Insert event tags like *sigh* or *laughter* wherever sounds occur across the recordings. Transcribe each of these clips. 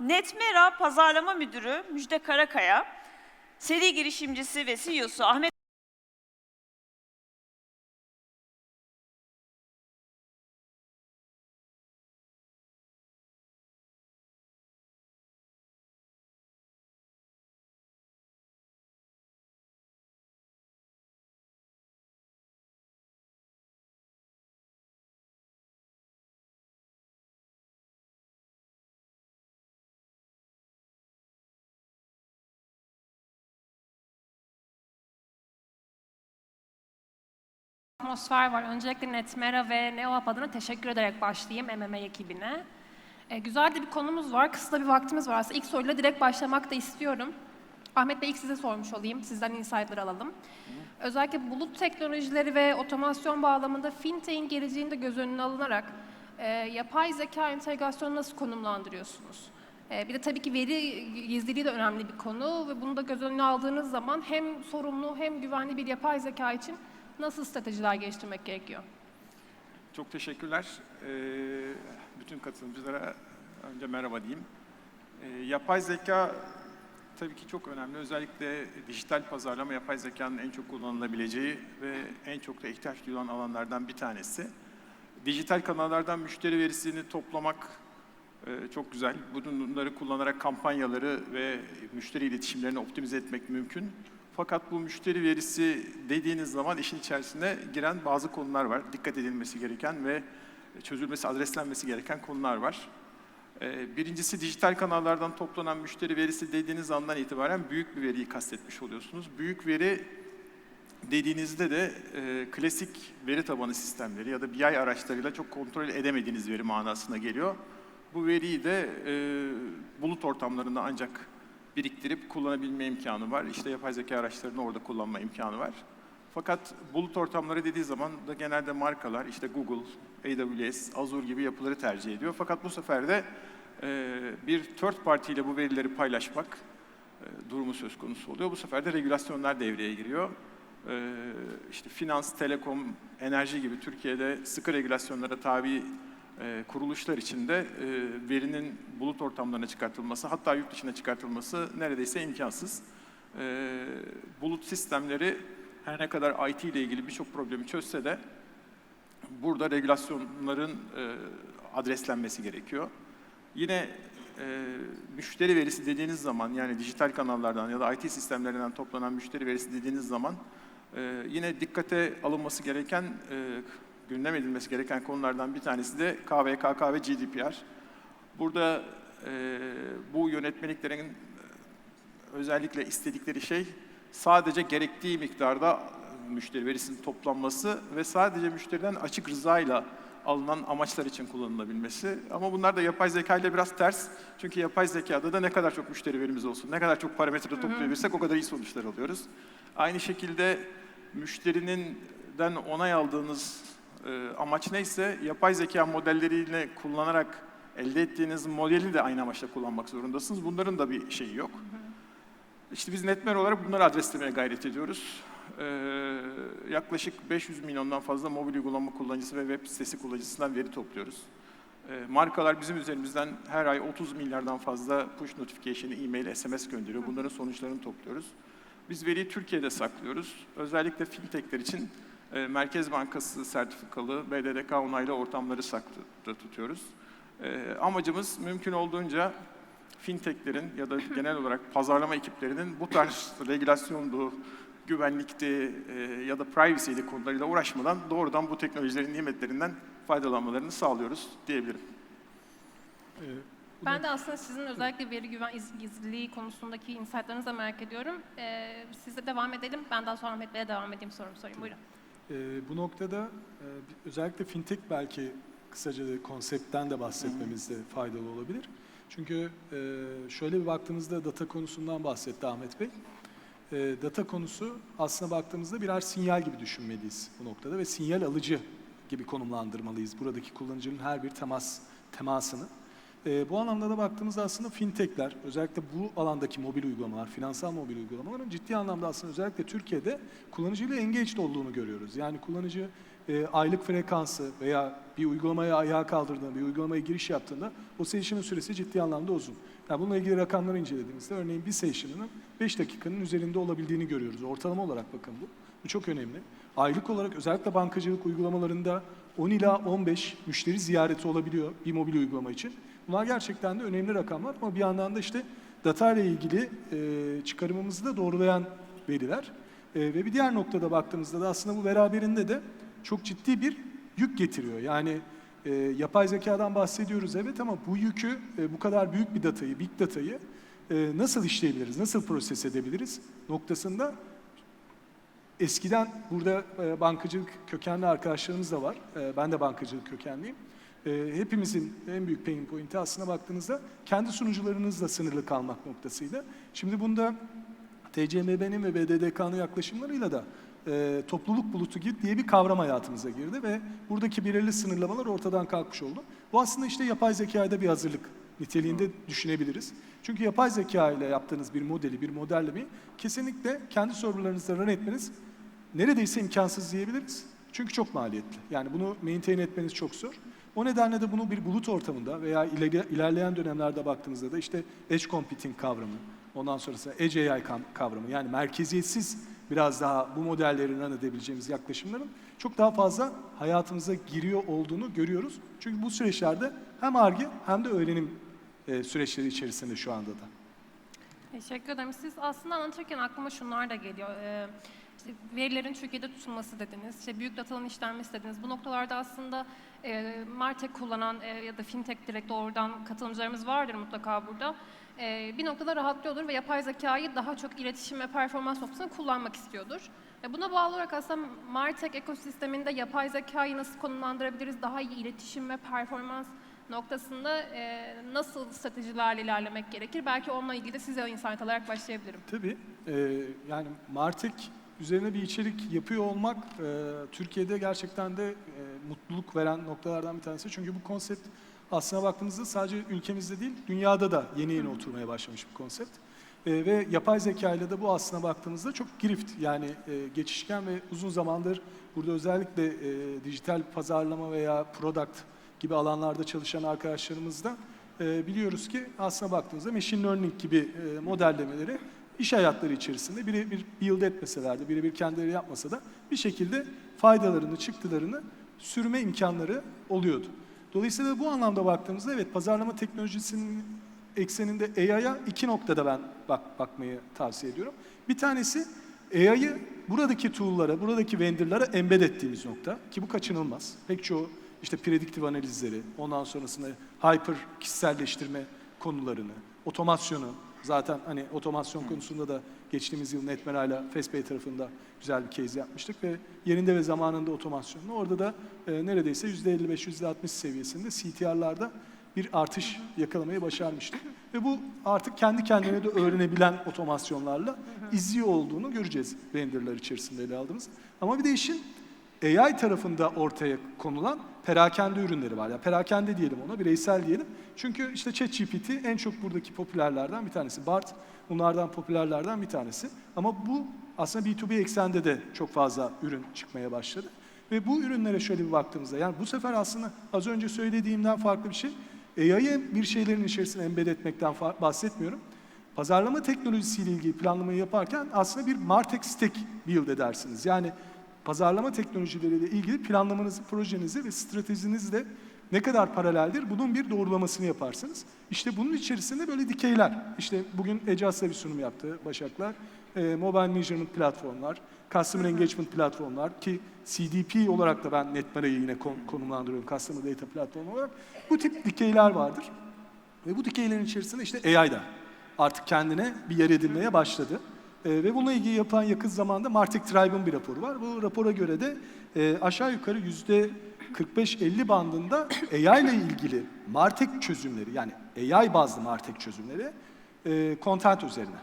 Netmera Pazarlama Müdürü Müjde Karakaya, seri girişimcisi ve CEO'su Ahmet atmosfer var. Öncelikle Netmera ve NeoApp adına teşekkür ederek başlayayım MMA ekibine. Ee, güzel de bir konumuz var. Kısa bir vaktimiz var. Aslında ilk soruyla direkt başlamak da istiyorum. Ahmet Bey ilk size sormuş olayım. Sizden insight'ları alalım. Özellikle bulut teknolojileri ve otomasyon bağlamında fintech'in geleceğinde göz önüne alınarak e, yapay zeka entegrasyonu nasıl konumlandırıyorsunuz? E, bir de tabii ki veri gizliliği de önemli bir konu ve bunu da göz önüne aldığınız zaman hem sorumlu hem güvenli bir yapay zeka için nasıl stratejiler geliştirmek gerekiyor? Çok teşekkürler. Ee, bütün katılımcılara önce merhaba diyeyim. Ee, yapay zeka tabii ki çok önemli. Özellikle dijital pazarlama yapay zekanın en çok kullanılabileceği ve en çok da ihtiyaç duyulan alanlardan bir tanesi. Dijital kanallardan müşteri verisini toplamak e, çok güzel. Bunları kullanarak kampanyaları ve müşteri iletişimlerini optimize etmek mümkün. Fakat bu müşteri verisi dediğiniz zaman işin içerisine giren bazı konular var. Dikkat edilmesi gereken ve çözülmesi, adreslenmesi gereken konular var. Ee, Birincisi dijital kanallardan toplanan müşteri verisi dediğiniz andan itibaren büyük bir veriyi kastetmiş oluyorsunuz. Büyük veri dediğinizde de e, klasik veri tabanı sistemleri ya da BI araçlarıyla çok kontrol edemediğiniz veri manasına geliyor. Bu veriyi de e, bulut ortamlarında ancak biriktirip kullanabilme imkanı var. İşte yapay zeka araçlarını orada kullanma imkanı var. Fakat bulut ortamları dediği zaman da genelde markalar işte Google, AWS, Azure gibi yapıları tercih ediyor. Fakat bu sefer de e, bir third party ile bu verileri paylaşmak e, durumu söz konusu oluyor. Bu sefer de regülasyonlar devreye giriyor. E, işte finans, telekom, enerji gibi Türkiye'de sıkı regülasyonlara tabi e, kuruluşlar içinde e, verinin bulut ortamlarına çıkartılması, hatta yurt dışına çıkartılması neredeyse imkansız. E, bulut sistemleri her ne kadar IT ile ilgili birçok problemi çözse de burada regülasyonların e, adreslenmesi gerekiyor. Yine müşteri verisi dediğiniz zaman yani dijital kanallardan ya da IT sistemlerinden toplanan müşteri verisi dediğiniz zaman yine dikkate alınması gereken, gündem edilmesi gereken konulardan bir tanesi de KVKK ve GDPR. Burada e, bu yönetmeliklerin e, özellikle istedikleri şey sadece gerektiği miktarda müşteri verisinin toplanması ve sadece müşteriden açık rızayla alınan amaçlar için kullanılabilmesi. Ama bunlar da yapay zeka ile biraz ters. Çünkü yapay zekada da ne kadar çok müşteri verimiz olsun, ne kadar çok parametre toplayabilirsek o kadar iyi sonuçlar alıyoruz. Aynı şekilde müşterinden onay aldığınız e, amaç neyse yapay zeka modelleriyle kullanarak elde ettiğiniz modeli de aynı amaçla kullanmak zorundasınız. Bunların da bir şeyi yok. İşte biz Netmer olarak bunları adreslemeye gayret ediyoruz. Ee, yaklaşık 500 milyondan fazla mobil uygulama kullanıcısı ve web sitesi kullanıcısından veri topluyoruz. Ee, markalar bizim üzerimizden her ay 30 milyardan fazla push notification, e-mail, SMS gönderiyor. Bunların sonuçlarını topluyoruz. Biz veriyi Türkiye'de saklıyoruz. Özellikle fintechler için e, Merkez Bankası sertifikalı BDDK onaylı ortamları saklı tutuyoruz. E, amacımız mümkün olduğunca fintechlerin ya da *laughs* genel olarak pazarlama ekiplerinin bu tarz regülasyondu, güvenlikti e, ya da privacy'li konularıyla uğraşmadan doğrudan bu teknolojilerin nimetlerinden faydalanmalarını sağlıyoruz diyebilirim. Ben de aslında sizin özellikle veri güven iz- gizliliği konusundaki insightlarınızı da merak ediyorum. Ee, sizle devam edelim. Ben daha sonra Ahmet Bey'e devam edeyim sorumu sorayım. Buyurun. Ee, bu noktada e, özellikle fintech belki kısaca da konseptten de bahsetmemizde faydalı olabilir. Çünkü e, şöyle bir baktığımızda data konusundan bahsetti Ahmet Bey. E, data konusu aslına baktığımızda birer sinyal gibi düşünmeliyiz bu noktada ve sinyal alıcı gibi konumlandırmalıyız buradaki kullanıcının her bir temas temasını. E, bu anlamda da baktığımızda aslında fintechler, özellikle bu alandaki mobil uygulamalar, finansal mobil uygulamaların ciddi anlamda aslında özellikle Türkiye'de kullanıcıyla engaged olduğunu görüyoruz. Yani kullanıcı e, aylık frekansı veya bir uygulamaya ayağa kaldırdığında, bir uygulamaya giriş yaptığında o session'ın süresi ciddi anlamda uzun. Yani bununla ilgili rakamları incelediğimizde örneğin bir session'ının 5 dakikanın üzerinde olabildiğini görüyoruz. Ortalama olarak bakın bu. Bu çok önemli. Aylık olarak özellikle bankacılık uygulamalarında 10 ila 15 müşteri ziyareti olabiliyor bir mobil uygulama için. Bunlar gerçekten de önemli rakamlar ama bir yandan da işte data ile ilgili e, çıkarımımızı da doğrulayan veriler. E, ve bir diğer noktada baktığımızda da aslında bu beraberinde de çok ciddi bir yük getiriyor. Yani e, yapay zekadan bahsediyoruz evet ama bu yükü, e, bu kadar büyük bir datayı, big datayı e, nasıl işleyebiliriz, nasıl proses edebiliriz noktasında eskiden burada e, bankacılık kökenli arkadaşlarımız da var. E, ben de bankacılık kökenliyim. E, hepimizin en büyük pain point'i aslına baktığınızda kendi sunucularınızla sınırlı kalmak noktasıydı. Şimdi bunda TCMB'nin ve BDDK'nın yaklaşımlarıyla da e, topluluk bulutu gibi diye bir kavram hayatımıza girdi ve buradaki belirli sınırlamalar ortadan kalkmış oldu. Bu aslında işte yapay zekaya da bir hazırlık niteliğinde düşünebiliriz. Çünkü yapay zeka ile yaptığınız bir modeli, bir modellemeyi kesinlikle kendi serverlarınızda run etmeniz neredeyse imkansız diyebiliriz. Çünkü çok maliyetli. Yani bunu maintain etmeniz çok zor. O nedenle de bunu bir bulut ortamında veya ilerleyen dönemlerde baktığımızda da işte edge computing kavramı, ondan sonrasında edge AI kavramı yani merkeziyetsiz biraz daha bu modelleri run edebileceğimiz yaklaşımların çok daha fazla hayatımıza giriyor olduğunu görüyoruz. Çünkü bu süreçlerde hem ARGE hem de öğrenim e, süreçleri içerisinde şu anda da. Teşekkür ederim. Siz aslında anlatırken aklıma şunlar da geliyor. İşte verilerin Türkiye'de tutulması dediniz, işte büyük datanın işlenmesi dediniz. Bu noktalarda aslında e, Martek kullanan e, ya da fintech direkt doğrudan katılımcılarımız vardır mutlaka burada. E, bir noktada rahatlıyordur ve yapay zekayı daha çok iletişim ve performans noktasında kullanmak istiyordur. E, buna bağlı olarak aslında Martek ekosisteminde yapay zekayı nasıl konumlandırabiliriz, daha iyi iletişim ve performans noktasında e, nasıl stratejilerle ilerlemek gerekir? Belki onunla ilgili de size insight alarak başlayabilirim. Tabii. e, yani Martek üzerine bir içerik yapıyor olmak e, Türkiye'de gerçekten de e, mutluluk veren noktalardan bir tanesi. Çünkü bu konsept aslına baktığınızda sadece ülkemizde değil, dünyada da yeni yeni oturmaya başlamış bir konsept. E, ve yapay zeka ile de bu aslına baktığımızda çok girift yani e, geçişken ve uzun zamandır burada özellikle e, dijital pazarlama veya product gibi alanlarda çalışan arkadaşlarımız da e, biliyoruz ki aslına baktığımızda machine learning gibi e, modellemeleri iş hayatları içerisinde birebir build etmeseler de, birebir kendileri yapmasa da bir şekilde faydalarını, çıktılarını sürme imkanları oluyordu. Dolayısıyla bu anlamda baktığımızda evet pazarlama teknolojisinin ekseninde AI'ya iki noktada ben bak, bakmayı tavsiye ediyorum. Bir tanesi AI'yı buradaki tool'lara, buradaki vendor'lara embed ettiğimiz nokta ki bu kaçınılmaz. Pek çoğu işte prediktif analizleri, ondan sonrasında hyper kişiselleştirme konularını, otomasyonu, zaten hani otomasyon konusunda da geçtiğimiz yıl Netmera'yla Fespay tarafında güzel bir case yapmıştık ve yerinde ve zamanında otomasyonla orada da e, neredeyse %55-%60 seviyesinde CTR'larda bir artış yakalamayı başarmıştık. Ve bu artık kendi kendine de öğrenebilen otomasyonlarla izliyor olduğunu göreceğiz vendorlar içerisinde ele aldığımız. Ama bir de işin AI tarafında ortaya konulan perakende ürünleri var. Yani perakende diyelim ona, bireysel diyelim. Çünkü işte ChatGPT en çok buradaki popülerlerden bir tanesi. BART bunlardan popülerlerden bir tanesi. Ama bu aslında B2B eksende de çok fazla ürün çıkmaya başladı. Ve bu ürünlere şöyle bir baktığımızda, yani bu sefer aslında az önce söylediğimden farklı bir şey. AI'ye bir şeylerin içerisine embed etmekten bahsetmiyorum. Pazarlama teknolojisiyle ilgili planlamayı yaparken aslında bir Martech stack build edersiniz. Yani pazarlama teknolojileriyle ilgili planlamanızı, projenizi ve stratejinizle ne kadar paraleldir bunun bir doğrulamasını yaparsınız. İşte bunun içerisinde böyle dikeyler. İşte bugün Ecas'la bir sunum yaptı Başaklar. E, mobile measurement platformlar, customer engagement platformlar ki CDP olarak da ben Netmara'yı yine kon- konumlandırıyorum customer data platformu olarak. Bu tip dikeyler vardır. Ve bu dikeylerin içerisinde işte AI da artık kendine bir yer edinmeye başladı. Ee, ve bununla ilgili yapılan yakın zamanda Martek Tribe'ın bir raporu var. Bu rapora göre de e, aşağı yukarı yüzde 45-50 bandında AI ile ilgili Martek çözümleri yani AI bazlı Martek çözümleri e, content üzerine.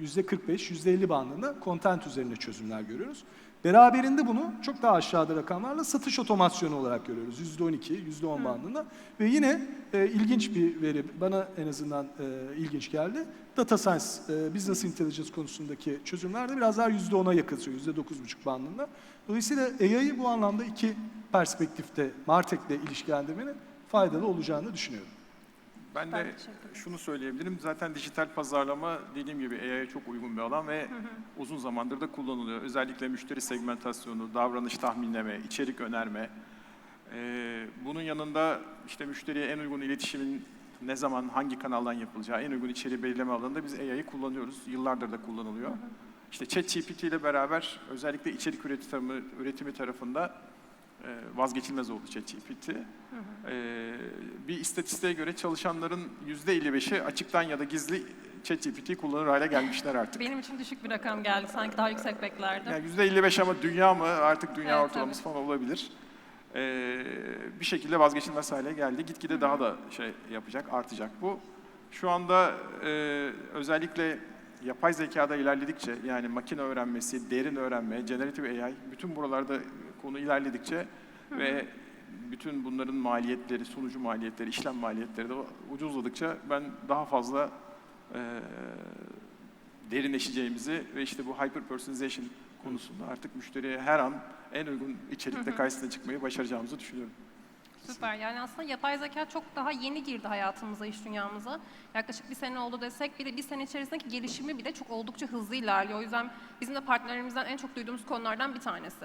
Yüzde 45, yüzde 50 bandında content üzerine çözümler görüyoruz. Beraberinde bunu çok daha aşağıda rakamlarla satış otomasyonu olarak görüyoruz. %12, %10 bandında. Ve yine e, ilginç bir veri, bana en azından e, ilginç geldi. Data Science, e, Business Intelligence konusundaki çözümlerde biraz daha %10'a yakınsıyor, %9,5 bandında. Dolayısıyla AI'yı bu anlamda iki perspektifte Martek'le ilişkilendirmenin faydalı olacağını düşünüyorum. Ben Ben de şunu söyleyebilirim. Zaten dijital pazarlama dediğim gibi AI'ye çok uygun bir alan ve uzun zamandır da kullanılıyor. Özellikle müşteri segmentasyonu, davranış tahminleme, içerik önerme. Ee, bunun yanında işte müşteriye en uygun iletişimin ne zaman, hangi kanaldan yapılacağı, en uygun içeriği belirleme alanında biz AI'yi kullanıyoruz. Yıllardır da kullanılıyor. İşte ChatGPT ile beraber özellikle içerik üretimi, üretimi tarafında vazgeçilmez oldu ChatGPT. Ee, bir istatistiğe göre çalışanların %55'i açıktan ya da gizli ChatGPT kullanır hale gelmişler artık. Benim için düşük bir rakam geldi. Sanki daha yüksek beklerdim. Yani %55 ama dünya mı artık dünya Evet, ortalaması tabii. falan olabilir. Ee, bir şekilde vazgeçilmez hale geldi. Gitgide daha da şey yapacak, artacak bu. Şu anda e, özellikle yapay zekada ilerledikçe yani makine öğrenmesi, derin öğrenme, generative AI bütün buralarda konu ilerledikçe ve bütün bunların maliyetleri, sunucu maliyetleri, işlem maliyetleri de ucuzladıkça ben daha fazla e, derinleşeceğimizi ve işte bu hyper personalization konusunda artık müşteriye her an en uygun içerikte karşısına çıkmayı başaracağımızı düşünüyorum. Süper. Yani aslında yapay zeka çok daha yeni girdi hayatımıza, iş dünyamıza. Yaklaşık bir sene oldu desek bile bir sene içerisindeki gelişimi bile çok oldukça hızlı ilerliyor. O yüzden bizim de partnerimizden en çok duyduğumuz konulardan bir tanesi.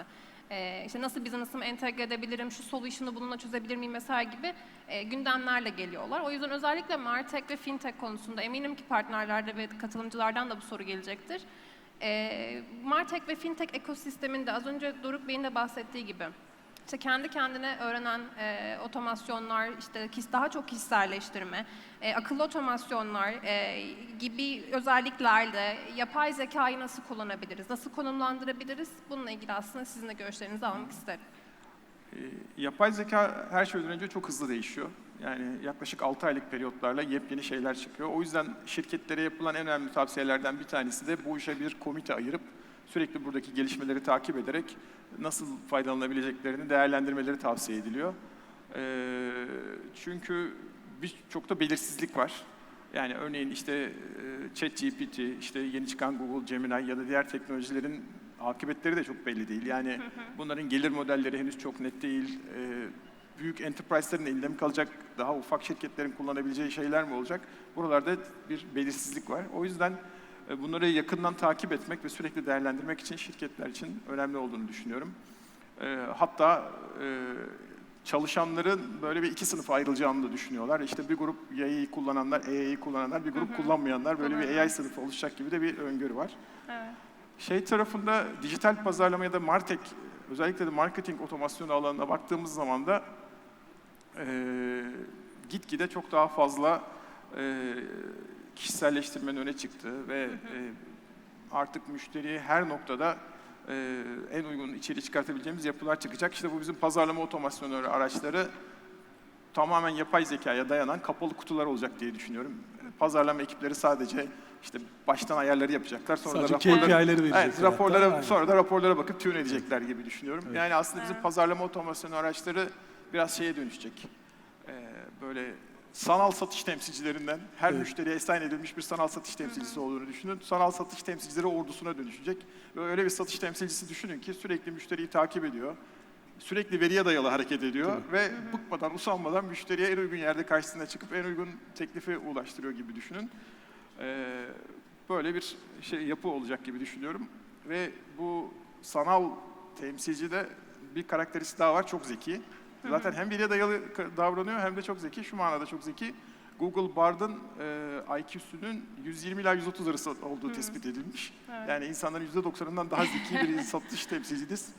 Ee, işte nasıl business'ımı entegre edebilirim, şu solution'ı bununla çözebilir miyim vesaire gibi e, gündemlerle geliyorlar. O yüzden özellikle Martech ve Fintech konusunda eminim ki partnerlerde ve katılımcılardan da bu soru gelecektir. Ee, Martech ve Fintech ekosisteminde az önce Doruk Bey'in de bahsettiği gibi işte kendi kendine öğrenen e, otomasyonlar, işte daha çok kişiselleştirme, e, akıllı otomasyonlar e, gibi özelliklerle yapay zekayı nasıl kullanabiliriz, nasıl konumlandırabiliriz? Bununla ilgili aslında sizin de görüşlerinizi almak isterim. Ee, Yapay zeka her şeyden önce çok hızlı değişiyor. Yani yaklaşık 6 aylık periyotlarla yepyeni şeyler çıkıyor. O yüzden şirketlere yapılan en önemli tavsiyelerden bir tanesi de bu işe bir komite ayırıp sürekli buradaki gelişmeleri takip ederek nasıl faydalanabileceklerini değerlendirmeleri tavsiye ediliyor. Ee, çünkü birçok da belirsizlik var. Yani örneğin işte e, ChatGPT, işte yeni çıkan Google Gemini ya da diğer teknolojilerin akıbetleri de çok belli değil. Yani bunların gelir modelleri henüz çok net değil. Ee, büyük enterprise'lerin elinde mi kalacak, daha ufak şirketlerin kullanabileceği şeyler mi olacak? Buralarda bir belirsizlik var. O yüzden e, bunları yakından takip etmek ve sürekli değerlendirmek için şirketler için önemli olduğunu düşünüyorum. Ee, hatta e, çalışanların böyle bir iki sınıfa ayrılacağını da düşünüyorlar. İşte bir grup YAI'yi kullananlar, AI'yi kullananlar, bir grup kullanmayanlar böyle bir AI sınıfı oluşacak gibi de bir öngörü var. Evet. Şey tarafında dijital pazarlama ya da martek, özellikle de marketing otomasyonu alanına baktığımız zaman da e, gitgide çok daha fazla e, kişiselleştirmenin öne çıktığı ve e, artık müşteriye her noktada e, en uygun içeriği çıkartabileceğimiz yapılar çıkacak. İşte bu bizim pazarlama otomasyonları araçları tamamen yapay zekaya dayanan kapalı kutular olacak diye düşünüyorum. Pazarlama ekipleri sadece işte baştan ayarları yapacaklar. Sonra Sadece da raporları, KPI'leri verecekler Evet, hatta, raporlara, aynen. sonra da raporlara bakıp tune edecekler gibi düşünüyorum. Evet. Yani aslında bizim pazarlama otomasyonu araçları biraz şeye dönüşecek. Ee, böyle sanal satış temsilcilerinden her Evet. müşteriye esayen edilmiş bir sanal satış temsilcisi olduğunu düşünün. Sanal satış temsilcileri ordusuna dönüşecek. Ve öyle bir satış temsilcisi düşünün ki sürekli müşteriyi takip ediyor. Sürekli veriye dayalı hareket ediyor ve bıkmadan, usanmadan müşteriye en uygun yerde karşısına çıkıp en uygun teklifi ulaştırıyor gibi düşünün. Ee, böyle bir şey yapı olacak gibi düşünüyorum. Ve bu sanal temsilcide bir karakteristi daha var, çok zeki. Zaten hem veriye dayalı davranıyor hem de çok zeki. Şu manada çok zeki. Google Bard'ın e, IQ'sünün 120 ila 130 arası olduğu tespit edilmiş. Evet. Yani insanların %90'ından daha zeki bir *laughs* satış temsilciniz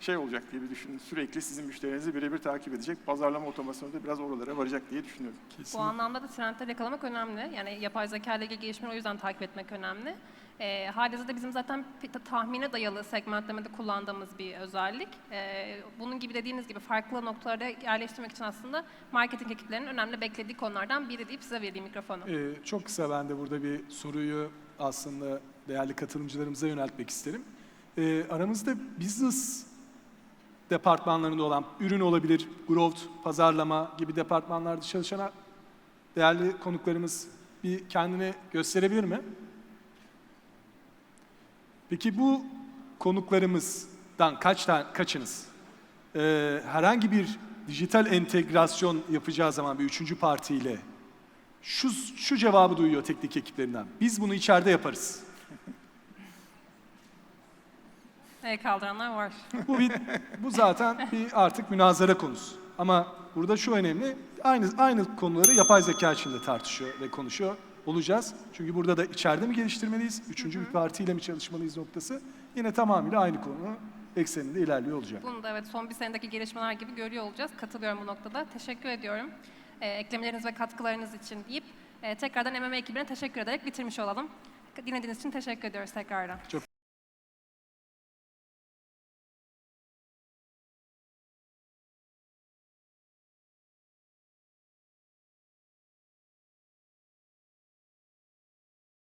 şey olacak diye bir düşünün. Sürekli sizin müşterinizi birebir takip edecek. Pazarlama otomasyonu da biraz oralara varacak diye düşünüyorum. Bu Kesinlikle. anlamda da trendleri yakalamak önemli. Yani yapay zeka ile ilgili gelişmeleri o yüzden takip etmek önemli. E, Halihazırda bizim zaten tahmine dayalı segmentlemede kullandığımız bir özellik. E, bunun gibi dediğiniz gibi farklı noktalara yerleştirmek için aslında marketing ekiplerinin önemli beklediği konulardan biri deyip size vereyim mikrofonu. Ee, çok kısa ben de burada bir soruyu aslında değerli katılımcılarımıza yöneltmek isterim. Ee, aramızda business departmanlarında olan ürün olabilir, growth, pazarlama gibi departmanlarda çalışan değerli konuklarımız bir kendini gösterebilir mi? Peki bu konuklarımızdan kaç tane, kaçınız e, herhangi bir dijital entegrasyon yapacağı zaman bir üçüncü partiyle şu, şu cevabı duyuyor teknik ekiplerinden. Biz bunu içeride yaparız. El kaldıranlar var. Bu bir, bu zaten bir artık münazara konusu. Ama burada şu önemli. Aynı aynı konuları yapay zeka içinde tartışıyor ve konuşuyor olacağız. Çünkü burada da içeride mi geliştirmeliyiz, üçüncü bir partiyle mi çalışmalıyız noktası yine tamamıyla aynı konu ekseninde ilerliyor olacak. Bunu da evet son bir senedeki gelişmeler gibi görüyor olacağız. Katılıyorum bu noktada. Teşekkür ediyorum. Ee, eklemeleriniz ve katkılarınız için deyip e, tekrardan MMA ekibine teşekkür ederek bitirmiş olalım. Dinlediğiniz için teşekkür ediyoruz tekrardan. Çok